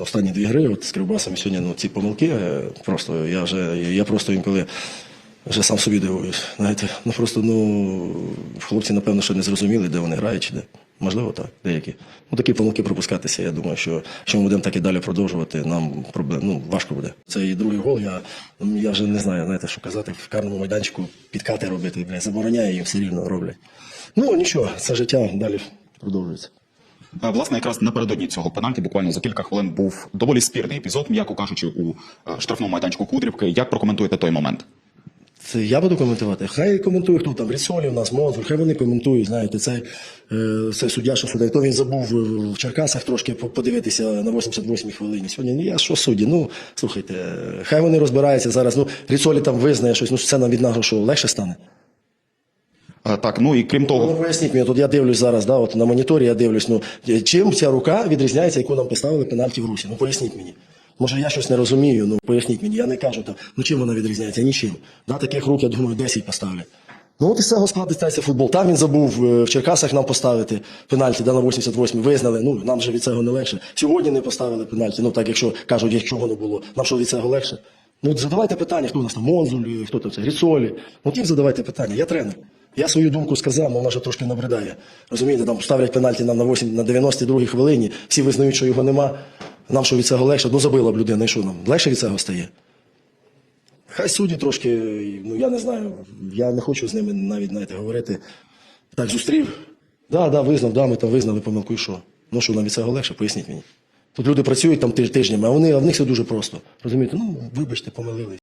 Останні дві гри от з Кривбасом сьогодні ну, ці помилки. е, Просто я вже я просто інколи вже сам собі дивуюсь. Знаєте, ну просто ну хлопці, напевно, що не зрозуміли, де вони грають чи де. Можливо, так, деякі. Ну такі помилки пропускатися. Я думаю, що якщо ми будемо так і далі продовжувати, нам проблем ну, важко буде. Це і другий гол. Я, ну, я вже не знаю, знаєте, що казати, в карному майданчику підкати робити, бля, забороняє їм все рівно роблять. Ну нічого, це життя далі продовжується. Е, Власне, якраз напередодні цього пенальті, буквально за кілька хвилин, був доволі спірний епізод, м'яко кажучи, у е, штрафному майданчику Кудрівки. Як прокоментуєте той момент? Це я буду коментувати. Хай коментує хто там Ріцолі у нас, Мозур, хай вони коментують. Знаєте, цей, е, цей суддя, що судить, то він забув в Черкасах трошки подивитися на 88-й хвилині. Сьогодні ні, я що судді? Ну слухайте, хай вони розбираються зараз. Ну Ріцолі там визнає щось. Ну це нам від що легше стане. Е, Так, ну і крім Ну, поясніть мені, тут я дивлюсь зараз, да, от на моніторі я дивлюсь, ну чим ця рука відрізняється, яку нам поставили пенальті в Русі? Ну поясніть мені. Може, я щось не розумію, ну поясніть мені. Я не кажу там, ну чим вона відрізняється? Нічим. Да, таких рук, я думаю, 10 поставлять. Ну от і цього складається футбол. Там він забув е, в Черкасах нам поставити пенальті, да, на 88 визнали. Ну нам же від цього не легше. Сьогодні не поставили пенальті. Ну так, якщо кажуть, якщо воно було, нам що від цього легше? Ну задавайте питання, хто у нас там Монзуль, хто там це, Ріцолі. Ну тим задавайте питання. Я тренер. Я свою думку сказав, але вона вже трошки набридає. Розумієте, там ставлять пенальті нам на 8, на 92-й хвилині, всі визнають, що його нема. Нам що від цього легше, ну забила б людина, і що нам? Легше від цього стає. Хай судді трошки, ну я не знаю, я не хочу з ними навіть знаєте, говорити. Так, зустрів. Да, да, визнав, да, ми там визнали помилку і що? Ну що нам від цього легше, поясніть мені. Тут люди працюють там тижнями, а вони, а в них все дуже просто. Розумієте, ну вибачте, помилились.